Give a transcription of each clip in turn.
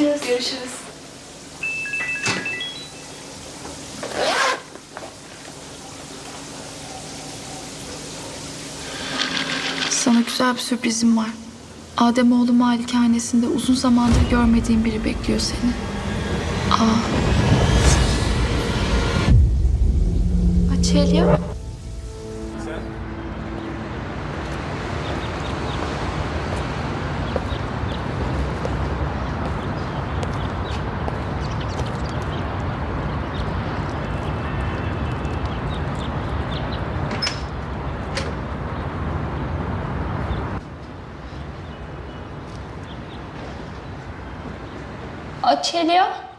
Görüşürüz. Görüşürüz. Sana güzel bir sürprizim var. Adem Ademoğlu malikanesinde uzun zamandır görmediğim biri bekliyor seni. Aa. Açelya. Açelya.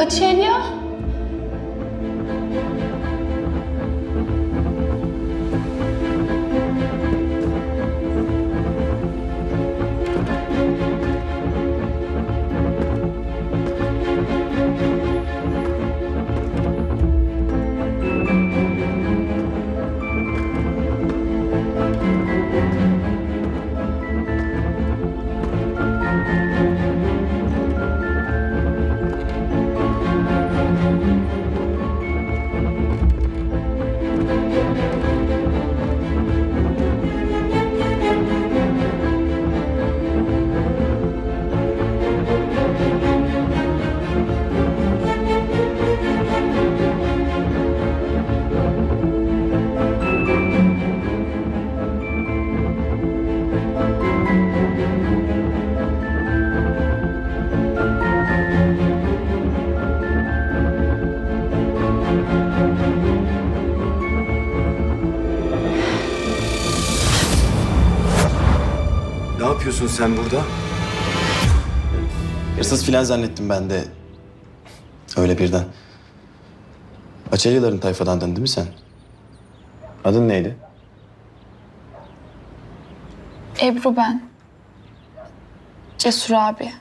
Açelya. Yapıyorsun sen burada? Hırsız filan zannettim ben de. Öyle birden. Açelyaların tayfadandın değil mi sen? Adın neydi? Ebru ben. Cesur abi.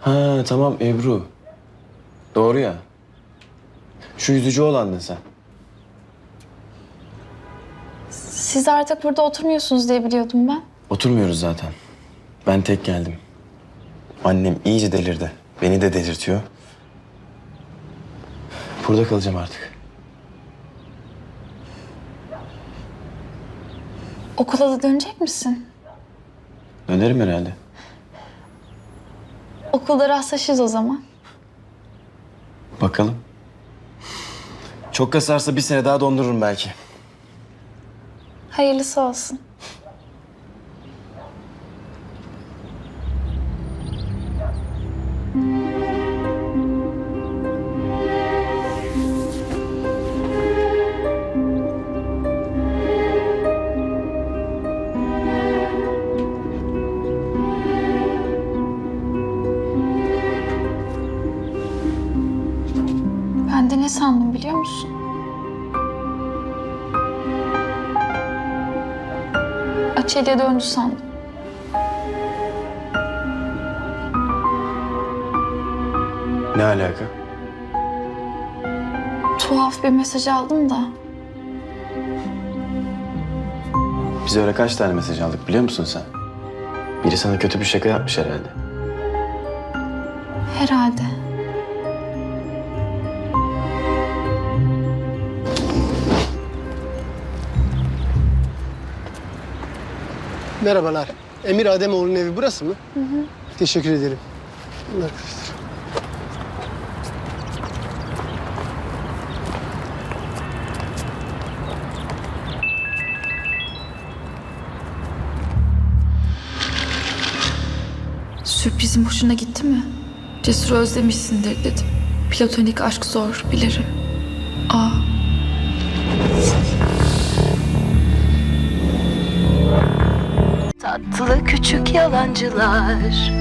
Ha tamam Ebru. Doğru ya. Şu yüzücü olandın sen. Siz artık burada oturmuyorsunuz diye biliyordum ben. Oturmuyoruz zaten. Ben tek geldim. Annem iyice delirdi. Beni de delirtiyor. Burada kalacağım artık. Okula da dönecek misin? Dönerim herhalde. Okulda rastlaşırız o zaman. Bakalım. Çok kasarsa bir sene daha dondururum belki. Hayırlısı olsun. Ben de ne sandım biliyor musun? Açelya döndü sandım. Ne alaka? Tuhaf bir mesaj aldım da. Biz öyle kaç tane mesaj aldık biliyor musun sen? Biri sana kötü bir şaka yapmış herhalde. Herhalde. Merhabalar. Emir Ademoğlu'nun evi burası mı? Hı hı. Teşekkür ederim. Arkadaşlar. Sürprizim hoşuna gitti mi? Cesur özlemişsindir dedim. Platonik aşk zor bilirim. Aa. Tatlı küçük yalancılar